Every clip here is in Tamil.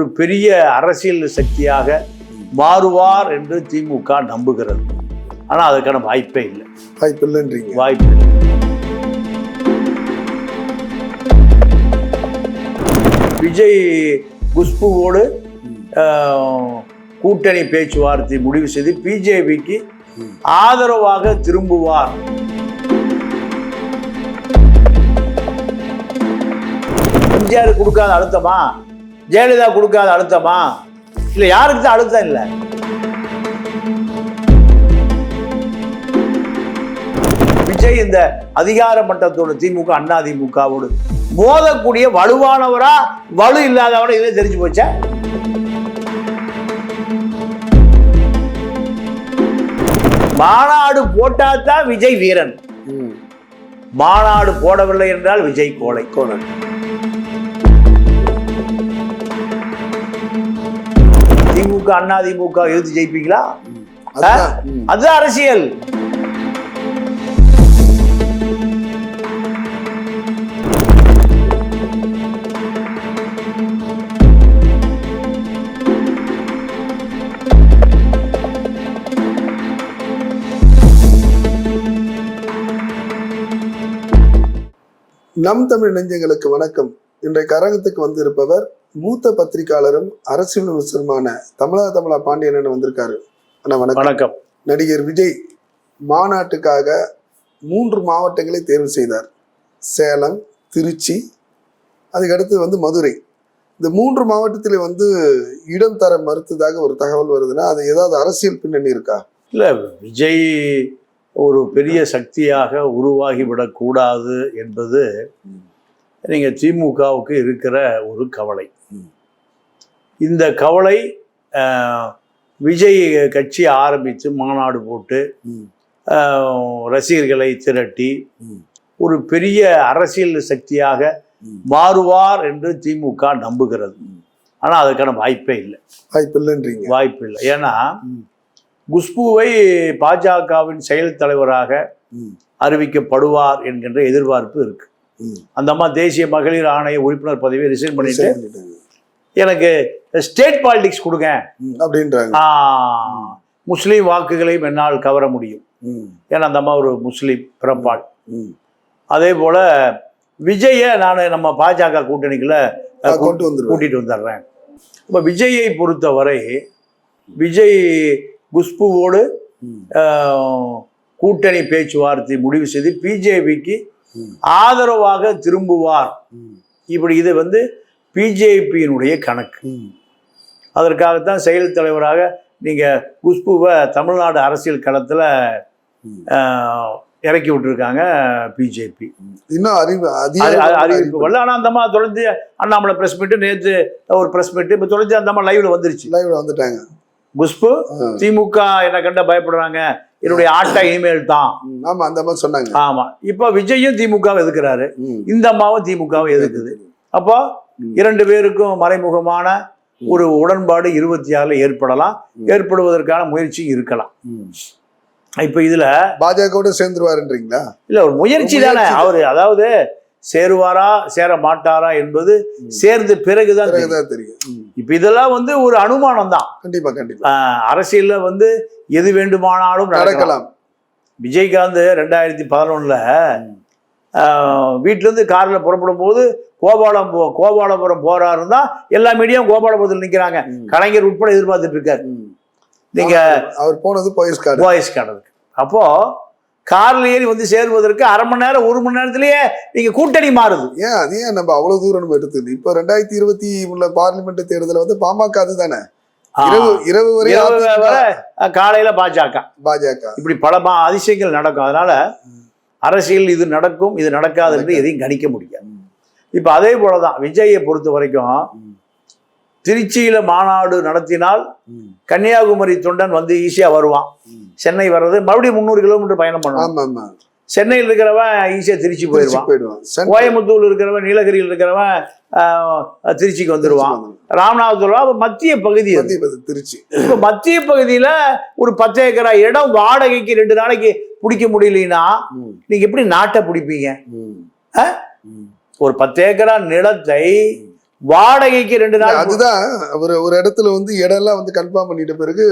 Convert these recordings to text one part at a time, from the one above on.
ஒரு பெரிய அரசியல் சக்தியாக மாறுவார் என்று திமுக நம்புகிறது. ஆனால் அதுக்கான வாய்ப்பே இல்லை. வாய்ப்பு இல்லைன்றீங்க வாய்ப்பு இல்லை. விஜய் குஷ்புவோடு கூட்டணி பேச்சுவார்த்தை முடிவு செய்து பிஜேபிக்கு ஆதரவாக திரும்புவார். எம்ஜிஆர் கொடுக்காத அழுத்தமா? ஜெயலலிதா கொடுக்காத அழுத்தமா? இல்ல யாருக்கு தான் அழுத்தம் இல்லை? விஜய் இந்த அதிகார மட்டத்தோட திமுக அண்ணா திமுகவோடு மோதக்கூடிய வலுவானவரா வலு இல்லாதவரா இதே தெரிஞ்சு போச்சா? மாநாடு போட்டாதான் விஜய் வீரன். மாநாடு போடவில்லை என்றால் விஜய் கோலை கோணல் திமுக அண்ணா திமுக எதிர்த்து ஜெயிப்பீங்களா? அதுதான் அரசியல். நம் தமிழ் நெஞ்சங்களுக்கு வணக்கம். இன்றைய கரகத்துக்கு வந்திருப்பவர் மூத்த பத்திரிகையாளரும் அரசியல் விமர்சனமான தமிழா தமிழா பாண்டியன் வந்திருக்காரு? அண்ணா வணக்கம். வணக்கம். நடிகர் விஜய் மாநாட்டுக்காக மூன்று மாவட்டங்களை தேர்வு செய்தார். சேலம் திருச்சி அதுக்கடுத்து வந்து மதுரை. இந்த மூன்று மாவட்டத்தில் வந்து இடம் தர மறுத்ததாக ஒரு தகவல் வருதுன்னா அது ஏதாவது அரசியல் பின்னணி இருக்கா? இல்ல விஜய் ஒரு பெரிய சக்தியாக உருவாகி விடக்கூடாது என்பது நீங்க திமுகவுக்கு இருக்கிற ஒரு கவலை. இந்த கவலை விஜய் கட்சி ஆரம்பித்து மாநாடு போட்டு ரசிகர்களை திரட்டி. ஒரு பெரிய அரசியல் சக்தியாக. மாறுவார் என்று திமுக நம்புகிறது ம். ஆனா அதுக்கான வாய்ப்பே இல்லை வாய்ப்பு இல்லைன்றீங்க வாய்ப்பு இல்லை ஏன்னா. குஷ்புவை பாஜகவின் செயல் தலைவராக. அறிவிக்கப்படுவார் என்கின்ற எதிர்பார்ப்பு இருக்கு. அந்த அம்மா தேசிய மகளிர் ஆணைய உறுப்பினர் பதவியை ரிசைன் பண்ணிட்டு. எனக்கு ஸ்டேட் பாலிடிக்ஸ் கொடுங்க. அப்படின்றாங்க முஸ்லீம் வாக்குகளையும் என்னால் கவர முடியும். ஏன்னா அந்த அம்மா ஒரு முஸ்லீம் பிறப்பாள். அதே போல விஜயை நான் நம்ம பாஜக கூட்டணிக்குள்ள கூட்டிட்டு வந்துடுறேன் இப்போ விஜயை பொறுத்தவரை விஜய் குஷ்புவோடு கூட்டணி பேச்சுவார்த்தை முடிவு செய்து பிஜேபிக்கு. ஆதரவாக திரும்புவார். இப்படி இது வந்து பிஜேபியினுடைய கணக்கு. அதற்காகத்தான் செயல் தலைவராக நீங்க குஷ்புவை தமிழ்நாடு அரசியல் களத்துல இறக்கி விட்டுருக்காங்க பிஜேபி. இன்னும் அறிவு அறிவிப்பு வரல. ஆனா அந்த அம்மா தொடர்ந்து அண்ணாமலை பிரஸ் மீட்டு நேத்து ஒரு பிரஸ் மீட்டு இப்ப தொடர்ந்து அந்த அம்மா லைவ்ல வந்துருச்சு. லைவ்ல வந்துட்டாங்க. குஷ்பு. திமுக என்ன கண்ட பயப்படுறாங்க? என்னுடைய ஆட்டா இனிமேல் தான். ஆமா அந்த மாதிரி சொன்னாங்க ஆமா இப்ப விஜயும் திமுக எதுக்குறாரு. இந்த அம்மாவும் திமுகவை எதுக்குது அப்போ. இரண்டு பேருக்கும் மறைமுகமான ஒரு உடன்பாடு இருபத்தி ஆறுல ஏற்படலாம். ஏற்படுவதற்கான முயற்சி இருக்கலாம். இப்ப இதுல பாஜகவோட சேர்ந்துருவாருன்றீங்களா இல்ல ஒரு முயற்சி தானே. அவரு அதாவது சேருவாரா சேர மாட்டாரா என்பது. சேர்ந்த பிறகுதான் தெரியும். இப்ப இதெல்லாம் வந்து ஒரு அனுமானம் தான் கண்டிப்பா. கண்டிப்பா அரசியல்ல வந்து எது வேண்டுமானாலும் நடக்கலாம். விஜயகாந்த் ரெண்டாயிரத்தி பதினொன்னுல வீட்டுல இருந்து கார்ல புறப்படும் போது கோபாலம் போ கோபாலபுரம் போறாருன்னு தான் எல்லா மீடியாவும் கோபாலபுரத்தில் நிக்கிறாங்க. ம். கலைஞர் உட்பட எதிர்பார்த்துட்டு இருக்காரு. ம். நீங்க அவர் போனது போயஸ் கார்டு. வாய்ஸ் கடலுக்கு அப்போ கார்ல ஏறி வந்து சேருவதற்கு அரை மணி நேரம் ஒரு மணி நேரத்திலேயே நீங்க கூட்டணி மாறுது. ஏன்? அது ஏன் நம்ம அவ்வளவு தூரம் நம்ம எடுத்துது இப்ப ரெண்டாயிரத்தி இருபத்தி உள்ள பார்லிமெண்ட் தேர்தல் வந்து பாமக அதுதானே? ஆ, இரவு இரவு வரை காலையில பாஜக. பாஜக. இப்படி பல மா- அதிசயங்கள் நடக்கும். அதனால அரசியல் இது நடக்கும் இது நடக்காது என்று எதையும் கணிக்க முடியாது. இப்ப அதே போலதான் விஜயை பொறுத்த வரைக்கும். திருச்சியில மாநாடு நடத்தினால். கன்னியாகுமரி தொண்டன் வந்து ஈஸியா வருவான். சென்னை வர்றது மறுபடியும் முந்நூறு கிலோமீட்டர் பயணம் பண்ணுவான் சென்னையில் இருக்கிறவன் ஈஸியா திருச்சி போயிடுவான். போயிடுவான். சென்ட்ரல் கோயம்புத்தூர்ல இருக்கிறவன் நீலகிரியில் இருக்கிறவன் திருச்சிக்கு வந்துடுவான். ராமநாதபுரம் அப்ப மத்திய பகுதி திருச்சி. இப்ப மத்திய பகுதியில ஒரு பத்து ஏக்கரா இடம் வாடகைக்கு ரெண்டு நாளைக்கு பிடிக்க முடியலனா ம். நீங்க எப்படி நாட்டை பிடிப்பீங்க. ஒரு பத்து ஏக்கரா நிலத்தை வாடகைக்கு ரெண்டு நாள் அதுதான். ஒரு ஒரு இடத்துல வந்து இடம்லாம் வந்து கன்ஃபார்ம் பண்ணிட்ட பிறகு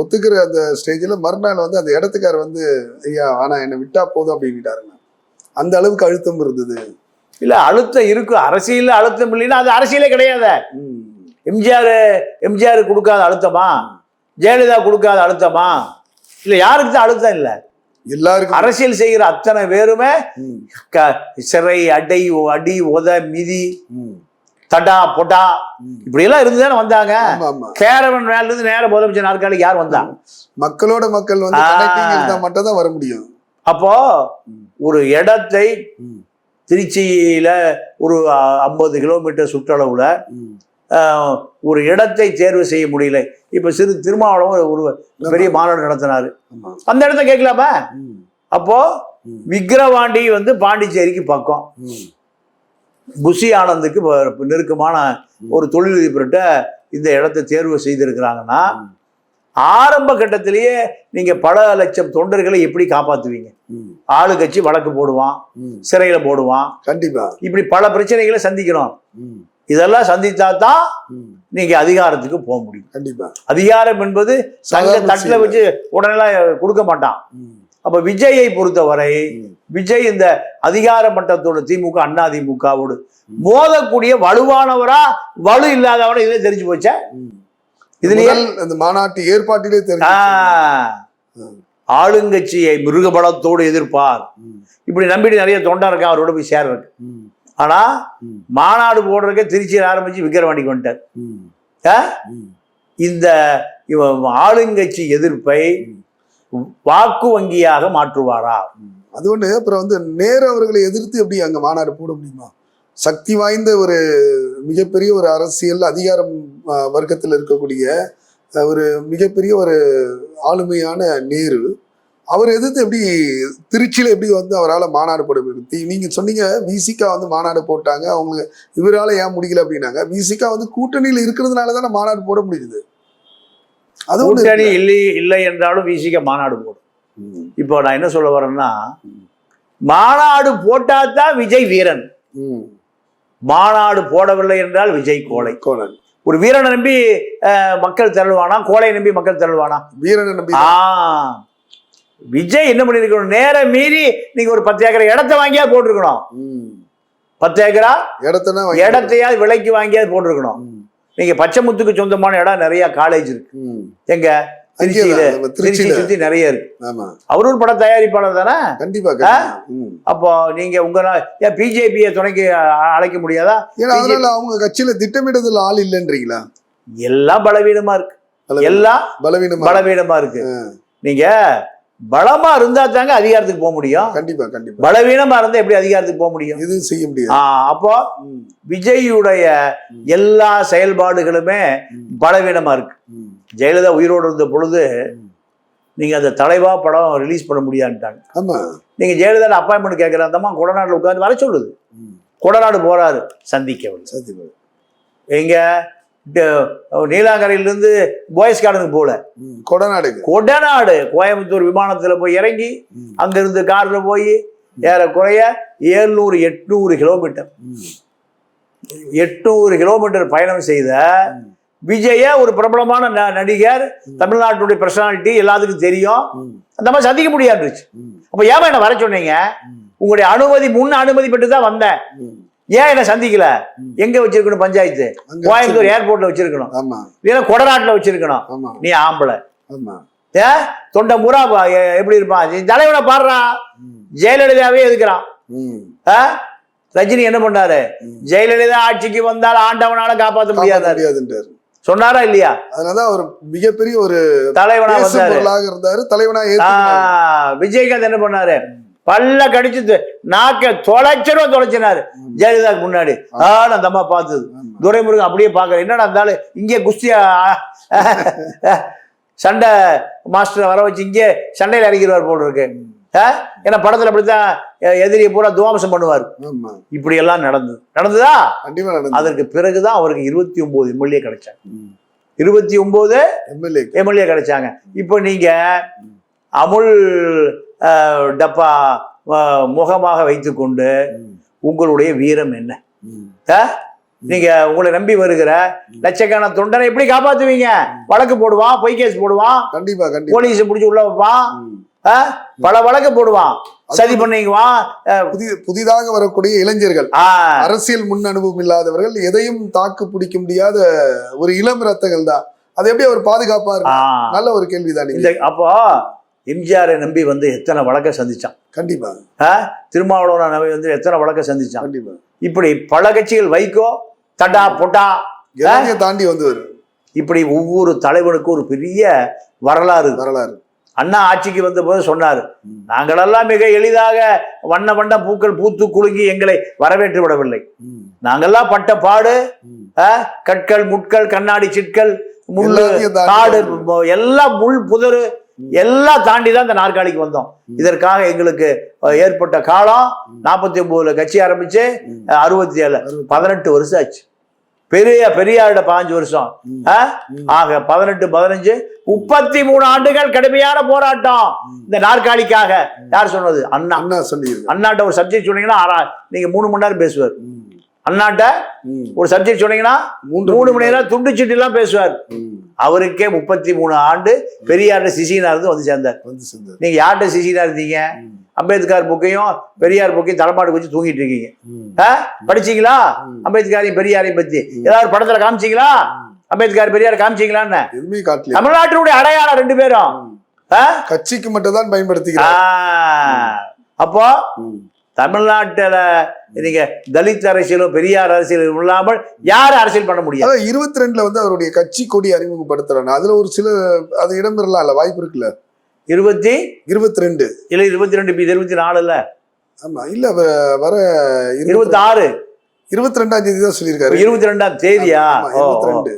ஒத்துக்கிற அந்த ஸ்டேஜ்ல மறுநாள் வந்து அந்த இடத்துக்கார வந்து ஐயா ஆனா என்னை விட்டா போதும் அப்படின்னுட்டாருங்க. அந்த அளவுக்கு அழுத்தம் இருந்தது. இல்ல அழுத்தம் இருக்கு. அரசியல்ல அழுத்தம் இல்லைன்னா அது அரசியலே கிடையாது. எம்ஜிஆர் எம்ஜிஆர் கொடுக்காத அழுத்தமா? ஜெயலலிதா கொடுக்காத அழுத்தமா? இல்ல யாருக்கு தான் அழுத்தம் இல்ல? எல்லாருக்கும். அரசியல் செய்கிற அத்தனை பேருமே சிறை அடை அடி உத மிதி ம். தடா பொட்டா. இப்படி எல்லாம் இருந்து தானே வந்தாங்க கேரவன் மேல இருந்து நேர முதலமைச்சர் நாற்காலிக்கு யார் வந்தா? மக்களோட மக்கள் வந்து மட்டும் தான் வர முடியும். அப்போ. ஒரு இடத்தை. திருச்சியில ஒரு ஐம்பது கிலோமீட்டர் சுற்றளவுல ஒரு இடத்தை தேர்வு செய்ய முடியல. இப்ப சிறு திருமாவளவன் ஒரு பெரிய மாநாடு நடத்தினாரு. அந்த இடத்த கேட்கலாமா. அப்போ. விக்கிரவாண்டி வந்து பாண்டிச்சேரிக்கு பக்கம். புஷி ஆனந்துக்கு நெருக்கமான ஒரு தொழிலதிபர்கிட்ட இந்த இடத்தை தேர்வு செய்திருக்கிறாங்கன்னா. ஆரம்ப கட்டத்திலேயே நீங்க பல லட்சம் தொண்டர்களை எப்படி காப்பாத்துவீங்க. ஆளு கட்சி வழக்கு போடுவான். சிறையில போடுவான் கண்டிப்பா இப்படி பல பிரச்சனைகளை சந்திக்கணும் ம். இதெல்லாம் சந்தித்தா தான். நீங்க அதிகாரத்துக்கு போக முடியும் கண்டிப்பா அதிகாரம் என்பது சாதாரண தட்டுல வச்சு உடனே கொடுக்க மாட்டான். அப்ப விஜயை பொறுத்தவரை. விஜய் இந்த அதிகார மட்டத்தோட திமுக அண்ணா திமுகவோடு மோதக்கூடிய வலுவானவரா வலு இல்லாதவரா இதுல தெரிஞ்சு போச்சா. இதுலயே அந்த மாநாட்டு ஏற்பாட்டிலே தெரிஞ்சு. ஆளுங்கட்சியை மிருகபலத்தோடு எதிர்ப்பார். இப்படி நம்பிட்டு நிறைய தொண்டா இருக்கான் அவரோட போய் சேர்றதுக்கு ம். ஆனா. மாநாடு போடுறதுக்கு திருச்சியில் ஆரம்பிச்சு விக்கிரவாண்டிக்கு வந்துட்டார். இந்த ஆளுங்கட்சி எதிர்ப்பை. வாக்கு வங்கியாக மாற்றுவாரா. அது ஒண்ணு அப்புறம் வந்து நேரு அவர்களை எதிர்த்து எப்படி அங்க மாநாடு போட முடியுமா சக்தி வாய்ந்த ஒரு மிகப்பெரிய ஒரு அரசியல் அதிகாரம் வர்க்கத்தில் இருக்கக்கூடிய ஒரு மிகப்பெரிய ஒரு ஆளுமையான நேரு அவர் எதிர்த்து எப்படி திருச்சியில எப்படி வந்து அவரால் மாநாடு போட முடியும் தி- நீங்க சொன்னீங்க விசிகா வந்து மாநாடு போட்டாங்க அவங்க இவரால ஏன் முடியல அப்படின்னாங்க விசிகா வந்து கூட்டணியில் இருக்கிறதுனால தானே மாநாடு போட முடியுது அது கூட்டணி. இல்லை இல்லை என்றாலும் விசிக மாநாடு போடும். இப்போ நான் என்ன சொல்ல வரேன்னா. மாநாடு போட்டா தான் விஜய் வீரன். மாநாடு போடவில்லை என்றால் விஜய் கோலை கோலன் ஒரு வீரனை நம்பி மக்கள் தள்ளுவானா கோலை நம்பி மக்கள் தள்ளுவானா வீரனை நம்பி ஆ. விஜய் என்ன பண்ணிருக்கணும்? நேர மீறி நீங்க ஒரு பத்து ஏக்கர் இடத்த வாங்கியா போட்டிருக்கணும். பத்து ஏக்கரா? இடத்தனா இடத்தையாவது விலைக்கு வாங்கியாவது போட்டிருக்கணும். நீங்க பச்சைமுத்துக்கு சொந்தமான இடம் நிறைய காலேஜ் இருக்கு. எங்க? திருச்சியில சுத்தி நிறைய இருக்கு. ஆமா. அவரும் ஒரு பட தயாரிப்பாளர் தானே? கண்டிப்பா. அப்போ நீங்க உங்க ஏன் பிஜேபியை துணைக்கு அழைக்க முடியாதா? ஏன்னா அதனால அவங்க கட்சியில திட்டமிடுதல் ஆள் இல்லைன்றீங்களா? எல்லாம் பலவீனமா இருக்கு. எல்லாம் பலவீனமா பலவீனமா இருக்கு. நீங்க பலமா இருந்தா தாங்க அதிகாரத்துக்கு போக முடியும். கண்டிப்பா கண்டிப்பா. பலவீனமா இருந்தா எப்படி அதிகாரத்துக்கு போக முடியும்? எதுவும் செய்ய முடியாது. ஆ, அப்போ ம். எல்லா செயல்பாடுகளுமே. பலவீனமா இருக்கு. ஜெயலலிதா உயிரோடு இருந்த பொழுது ம். நீங்க அந்த தலைவா படம் ரிலீஸ் பண்ண முடியாதுட்டாங்க ஆமா நீங்க ஜெயலலிதா அப்பாயின்மெண்ட் கேட்கிற அந்தம்மா கொடநாடுல உட்கார்ந்து வர சொல்லுது. கொடநாடு போறாரு சந்திக்கவில்லை சத்தியமா. எங்க நீலாங்கரையிலிருந்து பாய்ஸ் கார்டனுக்கு போல ம். கொடநாடுக்கு கொடநாடு கோயம்புத்தூர் விமானத்துல போய் இறங்கி. அங்கிருந்து கார்ல போய் ஏறக்குறைய ஏழ்நூறு எட்நூறு கிலோமீட்டர். எட்நூறு கிலோமீட்டர் பயணம் செய்த. விஜய ஒரு பிரபலமான நடிகர் தமிழ்நாட்டுடைய பர்சனாலிட்டி எல்லாத்துக்கும் தெரியும். அந்த மாதிரி சந்திக்க முடியாதுச்சு. அப்ப ஏன் என்ன வர சொன்னீங்க. உங்களுடைய அனுமதி முன் அனுமதி பெற்று தான் வந்தேன். ஏன் என்ன சந்திக்கல. எங்க வச்சிருக்கணும் பஞ்சாயத்து? கோயம்புத்தூர் ஏர்போர்ட்ல வச்சிருக்கணும். இல்லைன்னா கொடநாட்டுல வச்சிருக்கணும். நீ ஆம்பளை. ஆமா. ஏன் தொண்டை முறா எப்படி இருப்பான்? நீ தலைவனை பாடுறா. ம். ஜெயலலிதாவே எதுக்குறான்? ரஜினி என்ன பண்ணாரு. ஜெயலலிதா ஆட்சிக்கு வந்தால் ஆண்டவனால காப்பாற்ற முடியாது சொன்னாரா இல்லையா? அதனாலதான் அவர் மிகப்பெரிய ஒரு தலைவனா பேசும் வந்தாரு. பொருளாக இருந்தாரு தலைவனா. விஜயகாந்த் என்ன பண்ணாரு? பல்ல கடிச்சு நாக்க தொலைச்சிரும் தொலைச்சினாரு. ஜெயலலிதாக்கு முன்னாடி. ஆ. அந்த அம்மா பார்த்தது. துரைமுருகன் அப்படியே பார்க்கற என்னடா இருந்தாலும் இங்கே குஸ்தியா சண்டை மாஸ்டர் வர வச்சு இங்கே சண்டையில் இறங்கிடுவார் போல் இருக்கு? ஏன்னா படத்துல அப்படித்தான் எதிரியை பூரா துவாம்சம் பண்ணுவார். இப்படி எல்லாம் நடந்தது. நடந்ததா? அதற்கு பிறகுதான் அவருக்கு இருபத்தி ஒன்பது எம்எல்ஏ கிடைச்சாங்க. இருபத்தி ஒன்பது எம்எல்ஏ எம்எல்ஏ கிடைச்சாங்க. இப்போ நீங்க அமுல் டப்பா முகமாக வைத்துக்கொண்டு. உங்களுடைய வீரம் என்ன? நீங்க உங்களை நம்பி வருகிற லட்சக்கணக்கான தொண்டனை எப்படி காப்பாத்துவீங்க? வழக்கு போடுவான் பொய் கேஸ் போடுவான் கண்டிப்பா போலீஸ் பிடிச்சி உள்ள வைப்பான்? பல வழக்கு போடுவான். சதி பண்ணிக்குவான். புதி புதிதாக வரக்கூடிய இளைஞர்கள். அரசியல் முன் அனுபவம் இல்லாதவர்கள் எதையும் தாக்கு பிடிக்க முடியாத ஒரு இளம் ரத்தங்கள் தான். அது எப்படி அவர் பாதுகாப்பா ஆ. இருக்கும் நல்ல ஒரு கேள்விதான் இந்த அப்போ எம்ஜிஆரை நம்பி வந்து எத்தனை வழக்கை சந்திச்சான்? கண்டிப்பா? திருமாவளவனை நம்பி வந்து எத்தனை வழக்கை சந்திச்சான்? கண்டிப்பா. இப்படி பல கட்சிகள் வைகோ தடா பொட்டா தாண்டி வந்து இப்படி ஒவ்வொரு தலைவனுக்கும் ஒரு பெரிய வரலாறு. வரலாறு. அண்ணா ஆட்சிக்கு வந்தபோது சொன்னார். நாங்களெல்லாம் மிக எளிதாக வண்ண வண்ண பூக்கள் பூத்து குலுங்கி எங்களை வரவேற்று விடவில்லை. ம். நாங்கெல்லாம் பட்ட பாடு கற்கள் முட்கள் கண்ணாடி சிற்கள் முள்ளு காடு எல்லாம் முள் புதரு எல்லாம் தாண்டி தான் இந்த நாற்காலிக்கு வந்தோம். இதற்காக எங்களுக்கு ஏற்பட்ட காலம் நாற்பத்தி ஒன்பதுல கட்சி ஆரம்பிச்சு அறுபத்தி ஏழு பதினெட்டு வருஷம் ஆச்சு. பெரிய பெரியாரிட பாஞ்சு வருஷம். ஆக பதினெட்டு பதினஞ்சு முப்பத்தி மூணு ஆண்டுகள் கடுமையான போராட்டம். இந்த நாற்காலிக்காக. யார் சொன்னது? அண்ணா. அண்ணா சொல்லியிருக்காங்க அண்ணாட்ட ஒரு சப்ஜெக்ட் சொன்னீங்கன்னா நீங்க மூணு மணி நேரம் பேசுவார். அண்ணாட்ட. ஒரு சப்ஜெக்ட் சொன்னீங்கன்னா மூணு மணி நேரம் துண்டு சீட்டு எல்லாம் பேசுவார். அவருக்கே முப்பத்தி மூணு ஆண்டு பெரியார்ட சிசினா இருந்து வந்து சேர்ந்தார். வந்து சேர்ந்தார். நீங்க யார்கிட்ட சிசினா இருந்தீங்க. அம்பேத்கர் புக்கையும் பெரியார் புக்கையும் தலைமாடு வச்சு தூங்கிட்டு இருக்கீங்க? படிச்சீங்களா. அம்பேத்கரையும் பெரியாரையும் பத்தி. ஏதாவது படத்துல காமிச்சீங்களா? அம்பேத்கர் பெரியார் காமிச்சீங்களான்னு? தமிழ்நாட்டினுடைய அடையாளம் ரெண்டு பேரும்? கட்சிக்கு மட்டும் தான் ஆ. பயன்படுத்திக்கிறார் அப்போ. தமிழ்நாட்டுல நீங்க தலித் அரசியலும் பெரியார் அரசியலும் இல்லாமல் யாரும் அரசியல் பண்ண முடியாது. இருபத்தி ரெண்டுல வந்து அவருடைய கட்சி கொடி அறிமுகப்படுத்துறாங்க. அதுல ஒரு சில அது இடம்பெறலாம்ல வாய்ப்பு இருக்குல்ல? இருபத்தி இருபத்தி ரெண்டு இல்ல இருபத்தி ரெண்டு இருபத்தி நாலுல ஆமா இல்ல வர இருபத்தி ஆறு இருபத்தி ரெண்டாம் தேதி தான் சொல்லியிருக்காரு. இருபத்தி ரெண்டாம் தேதியா? இருபத்தி. ரெண்டு.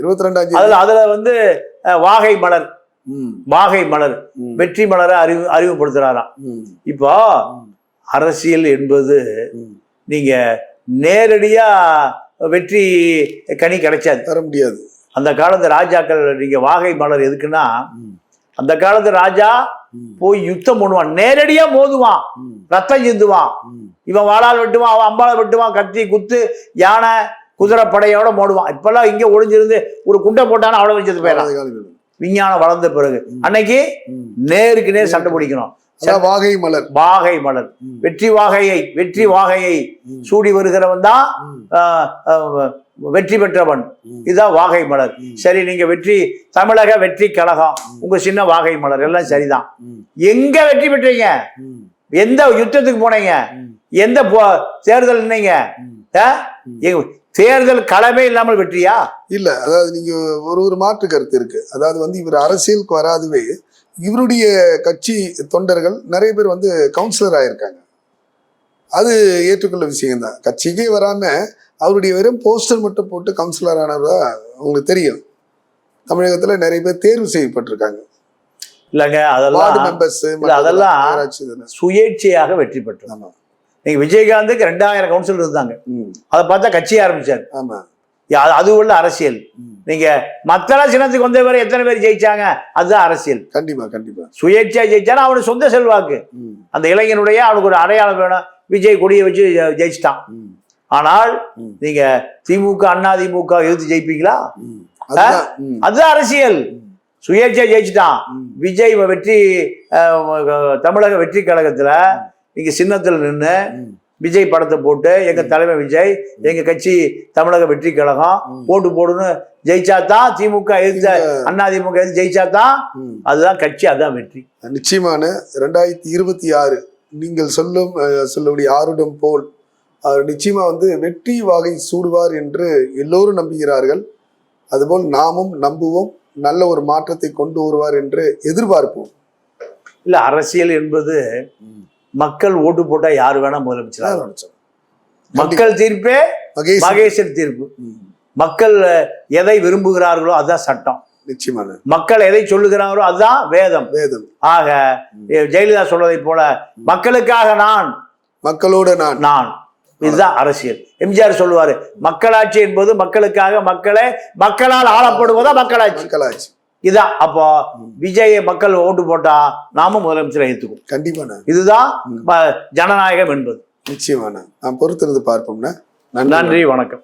இருபத்தி ரெண்டாம் தேதி. அதுல அதுல வந்து வாகை மலர். வாகை மலர். வெற்றி மலரை அறிவு அறிமுகப்படுத்துறாராம். ம், இப்போ அரசியல் என்பது ம். நீங்க நேரடியா வெற்றி கனி கிடைச்சாது. தர முடியாது. அந்த காலத்து ராஜாக்கள் நீங்க வாகை மலர் எதுக்குன்னா அந்த காலத்து ராஜா போய் யுத்தம் பண்ணுவான். நேரடியா மோதுவான். ரத்தம் சிந்துவான். இவன் வாளால் வெட்டுவான் அவன் அம்பாளை வெட்டுவான் கத்தி குத்து யானை குதிரை படையோட மோடுவான் இப்பெல்லாம் இங்க ஒளிஞ்சிருந்து ஒரு குண்டை போட்டானா அவ்வளவு வச்சது போயிடலாம். விஞ்ஞானம் வளர்ந்த பிறகு. அன்னைக்கு. நேருக்கு நேர் சண்டை பிடிக்கணும். வாகை மலர். வாகை மலர். வெற்றி வாகையை வெற்றி வாகையை சூடி வருகிறவன் தான் வெற்றி பெற்றவன். இதுதான் வாகை மலர். சரி நீங்க வெற்றி தமிழக வெற்றி கழகம் உங்க சின்ன வாகை மலர் எல்லாம் சரிதான். எங்க வெற்றி பெற்றீங்க? எந்த யுத்தத்துக்கு போனீங்க? எந்த தேர்தல். எங்க- தேர்தல் களமே இல்லாமல் வெற்றியா? இல்ல அதாவது நீங்க ஒரு ஒரு மாற்று கருத்து இருக்கு. அதாவது வந்து இவர் அரசியலுக்கு வராதுவே இவருடைய கட்சி தொண்டர்கள் நிறைய பேர் வந்து கவுன்சிலர் ஆயிருக்காங்க. அது ஏற்றுக்கொள்ள விஷயம் தான் கட்சிக்கே வராம அவருடைய வெறும் போஸ்டர் மட்டும் போட்டு கவுன்சிலர் ஆனதா உங்களுக்கு தெரியும். தமிழகத்துல நிறைய பேர் தேர்வு செய்யப்பட்டிருக்காங்க. இல்லங்க அதெல்லாம் அதெல்லாம் சுயேட்சையாக வெற்றி பெற்றது. ஆமா. நீங்க விஜயகாந்துக்கு ரெண்டாயிரம் கவுன்சிலர் இருந்தாங்க. அதை பார்த்தா கட்சி ஆரம்பிச்சார். ஆமா. யா, அது உள்ள அரசியல். நீங்க மத்தள சின்னத்துக்கு வந்தவரை எத்தனை பேர் ஜெயிச்சாங்க? அதுதான் அரசியல். கண்டிப்பா கண்டிப்பா. சுயேட்சையா ஜெயிச்சானா அவனுக்கு சொந்த செல்வாக்கு. அந்த இளைஞனுடைய அவனுக்கு ஒரு அடையாளம் வேணும். விஜய் கொடியை வச்சு ஜெயிச்சிட்டான். ஆனால். நீங்க திமுக அண்ணா திமுக எதிர்த்து ஜெயிப்பீங்களா. அதுதான் அரசியல். சுயேட்சையா ஜெயிச்சிட்டான். விஜய் வெற்றி தமிழக வெற்றி கழகத்துல நீங்க சின்னத்தில் நின்று விஜய் படத்தை போட்டு எங்க தலைமை விஜய் எங்க கட்சி தமிழக வெற்றி கழகம் ம். ஓட்டு போடுன்னு ஜெயிச்சா தான் திமுக எதிர்த்த அண்ணா திமுக எதிர்த்து ஜெயிச்சா தான். அதுதான் கட்சி அதுதான் வெற்றி. நிச்சயமான ரெண்டாயிரத்தி இருபத்தி ஆறு நீங்கள் சொல்லும் சொல்லக்கூடிய ஆருடம் போல் அவர் நிச்சயமா வந்து வெற்றி வாகை சூடுவார் என்று எல்லோரும் நம்புகிறார்கள். அதுபோல் நாமும் நம்புவோம் நல்ல ஒரு மாற்றத்தை கொண்டு வருவார் என்று எதிர்பார்ப்போம். இல்ல அரசியல் என்பது மக்கள் ஓட்டு போட்டா யாரு வேணா முதலமைச்சர். மக்கள் தீர்ப்பே மகேசன் தீர்ப்பு. மக்கள் எதை விரும்புகிறார்களோ அதுதான் சட்டம். நிச்சயமான மக்கள் எதை சொல்லுகிறார்களோ அதுதான் வேதம். வேதம். ஆக ஜெயலலிதா சொல்வதை போல மக்களுக்காக நான் மக்களோட நான். நான். இதுதான் அரசியல். எம்ஜிஆர் சொல்லுவாரு மக்களாட்சி என்பது மக்களுக்காக மக்களே மக்களால் ஆளப்படுவதா மக்களாட்சி? மக்களாட்சி. இதான் அப்போ விஜயை மக்கள் ஓட்டு போட்டா நாமும் முதலமைச்சரை ஏத்துக்கும் கண்டிப்பான இதுதான் ஜனநாயகம் என்பது. நிச்சயமான நாம் பொறுத்திருந்து பார்ப்போம்னா நன்றி வணக்கம்.